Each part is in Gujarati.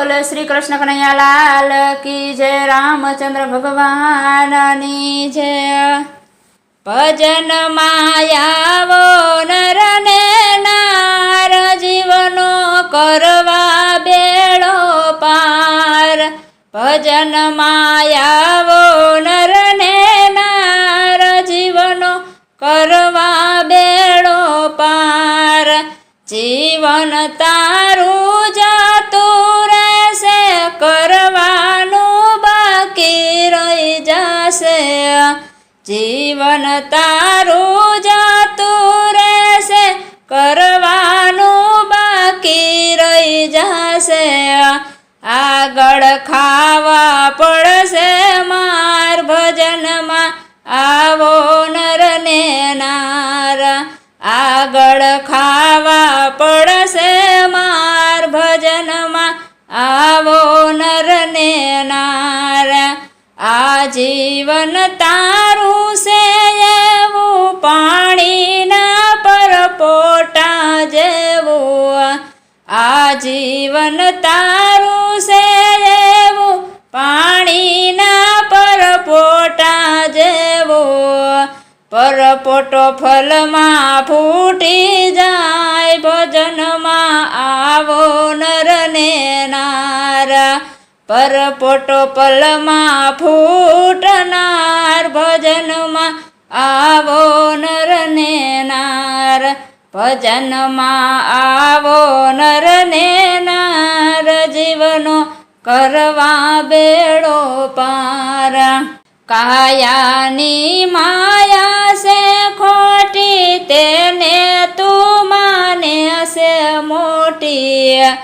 બોલ શ્રી કૃષ્ણ કનૈયાલાલ કી જય રામચંદ્ર ભગવાનની જય. ભજન માયાવો નર ને નાર જીવનો કરવા બેડો પાર. ભજન માયાવો નર ને નાર જીવનો કરવા બેડો પાર. જીવન તારું જાતું જીવન તારું જાતું રહેશે, કરવાનું બાકી રહી જશે. આગળ ખાવા પડશે માર ભજનમાં, આવો નર ને નાર. આગળ ખાવા પડશે માર ભજનમાં, આવો નર ને નાર. આ જીવન તારું જીવન તારું છે એવું, પાણીના પરપોટા જેવું. પરપોટો ફલમાં ફૂટી જાય, ભજનમાં આવો નર ને નાર પરપોટો પલમાં ફૂટનાર, ભજનમાં આવો નર ને નાર ભજનમાં આવો નર ને નાર જીવનો કરવા બેડો પાર. કાયાની માયા છે ખોટી, તેને તું માને છે મોટી.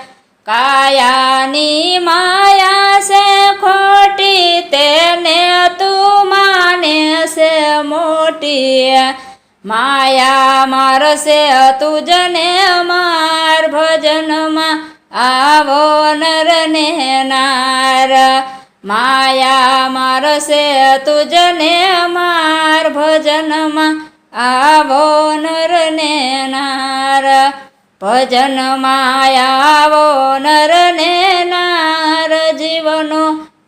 કાયાની માયા છે ખોટી, તેને તું માને છે મોટી. માયા મારસે અતુજને અમાર ભજનમાં. આવો નર ને નાર. માયા મારસે તુજને અમાર ભજનમાં. આવો નર ને નાર. ભજનમાં આવો નર ને નાર. જીવનો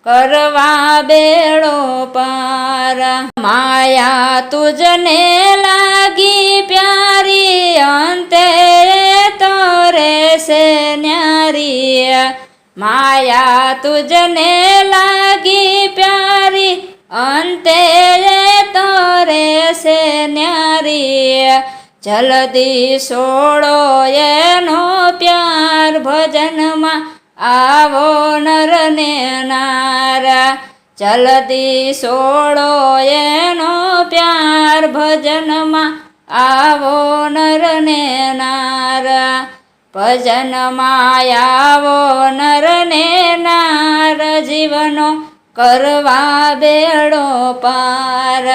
કરવા બેડો પાર. માયા તુજને લાગી પ્યારી, અંતે તોરે છે ન્યારી. માયા તુજને લાગી પ્યારી, અંતે તોરે છે ન્યારી. જલ્દી છોડો એનો પ્યાર ભજનમાં આવો નર ને નારા, ચલતી સોળો એનો પ્યાર ભજનમાં. આવો નર ને નારા, ભજનમાં આવો નર ને નાર, જીવનો કરવા બેડો પાર.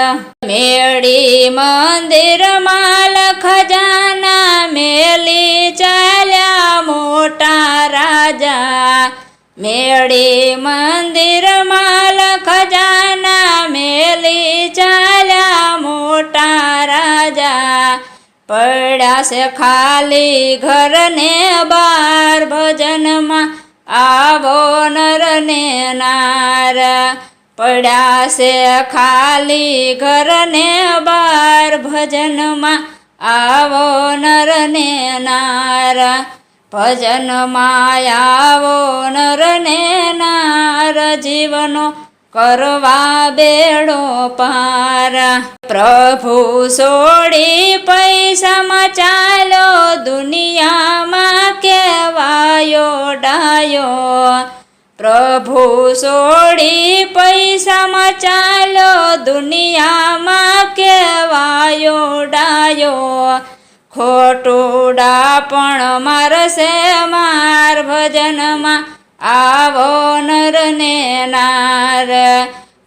મેળી મંદિરમાં ખજાના મેલી ચાલ્યા મોટા રાજા. મેળી મંદિરમાં ખજાના મેલી ચાલ્યા મોટા રાજા. પડ્યા છે ખાલી ઘરને બાર નાર પડ્યા છે ખાલી ઘરને બાર ભજનમાં આવો નર. ને નાર ભજનમાં આવો નર ને નાર, જીવનો કરવા બેડો પાર. પ્રભુ સોડી પૈસામાં ચાલો દુનિયામાં કેવાયો ડાયો. પ્રભુ સોડી પૈસામાં ચાલો દુનિયામાં કેવાયો ડાયો. ખોટુડા પણ મારશે માર ભજનમાં. આવો નર ને નાર.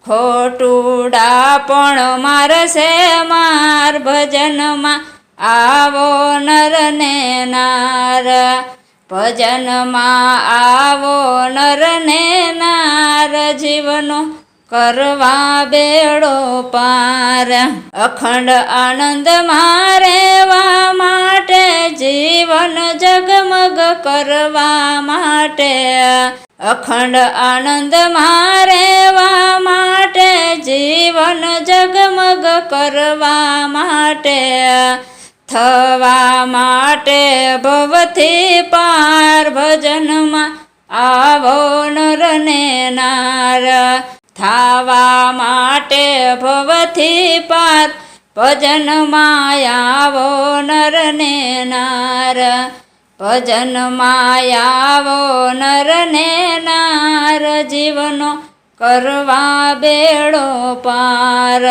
ખોટુડા પણ મારશે માર ભજનમાં. આવો નર ને નાર. ભજનમાં આવો નરને નાર જીવનો કરવા બેડો પાર. અખંડ આનંદ મારેવા માટે, જીવન જગમગ કરવા માટે. અખંડ આનંદ રહેવા માટે, જીવન જગમગ કરવા માટે. થવા માટે ભવથી પાર ભજનમાં આવો નર ને નાર. થાવા માટે ભવથી પાર ભજન માયાવો નર ને નાર. ભજન માયાવો નર ને નાર જીવનો કરવા બેડો પાર.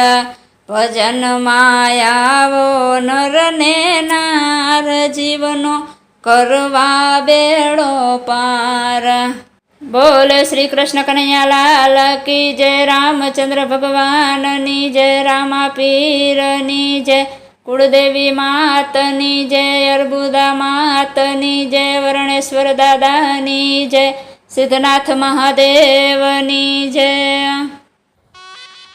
ભજન માયાવો નર ને નાર જીવનો કરવા બેડો પાર. બોલે શ્રી કૃષ્ણ કનૈયા લાલ કી જય રામચંદ્ર ભગવાનની જય, રામા પીરની જય, કુળદેવી માતની જય, અર્બુદા માતની જય, વર્ણેશ્વર દાદાની જય, સિદ્ધનાથ મહાદેવની જય.